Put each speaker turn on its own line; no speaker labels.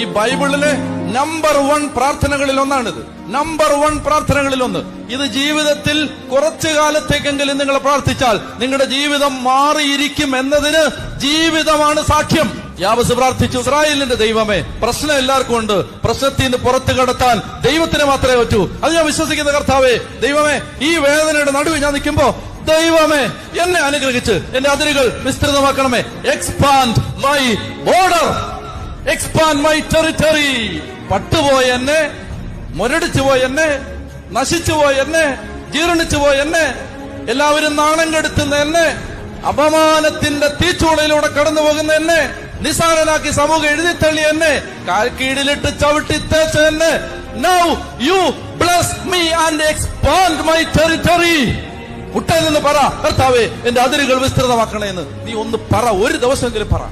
ഈ ബൈബിളിലെ number one പ്രാർത്ഥനകളിൽ ഒന്നാണിത്. നമ്പർ വൺ പ്രാർത്ഥനകളിൽ ഒന്ന്. ഇത് ജീവിതത്തിൽ കുറച്ചു കാലത്തേക്കെങ്കിലും നിങ്ങൾ പ്രാർത്ഥിച്ചാൽ നിങ്ങളുടെ ജീവിതം മാറിയിരിക്കും എന്നതിന് ജീവിതമാണ് സാക്ഷ്യം. യാവസ് പ്രാർത്ഥിച്ചു ഇസ്രായേലിന്റെ ദൈവമേ പ്രശ്നം എല്ലാവർക്കും ഉണ്ട്. പ്രശ്നത്തിൽ നിന്ന് പുറത്തു കടത്താൻ ദൈവത്തിന് മാത്രമേ പറ്റൂ. അത് ഞാൻ വിശ്വസിക്കുന്ന കർത്താവേ ദൈവമേ ഈ വേദനയുടെ നടുവിൽ ഞാൻ നിൽക്കുമ്പോ ദൈവമേ എന്നെ അനുഗ്രഹിച്ച് എന്റെ അതിരുകൾ വിസ്തൃതമാക്കണമേ. Expand my border expand my territory പട്ടുപോയ എന്നെ മുരടിച്ചു പോയ എന്നെ നശിച്ചു പോയ എന്നെ ജീർണിച്ചു പോയ എന്നെ എല്ലാവരും നാണം കെടുത്തുന്ന എന്നെ അപമാനത്തിന്റെ തീച്ചൂളയിലൂടെ കടന്നു പോകുന്ന എന്നെ നിസാരനാക്കി സമൂഹം എഴുതിത്തള്ളി എന്നെ കാൽക്കീഴിലിട്ട് ചവിട്ടി തേച്ച എന്നെ. Now you bless me and expand my territory മുട്ടയിൽ നിന്ന് പറ കർത്താവേ എന്റെ അതിരുകൾ വിസ്തൃതമാക്കണേന്ന്. നീ ഒന്ന് പറ ഒരു ദിവസമെങ്കിലും പറ.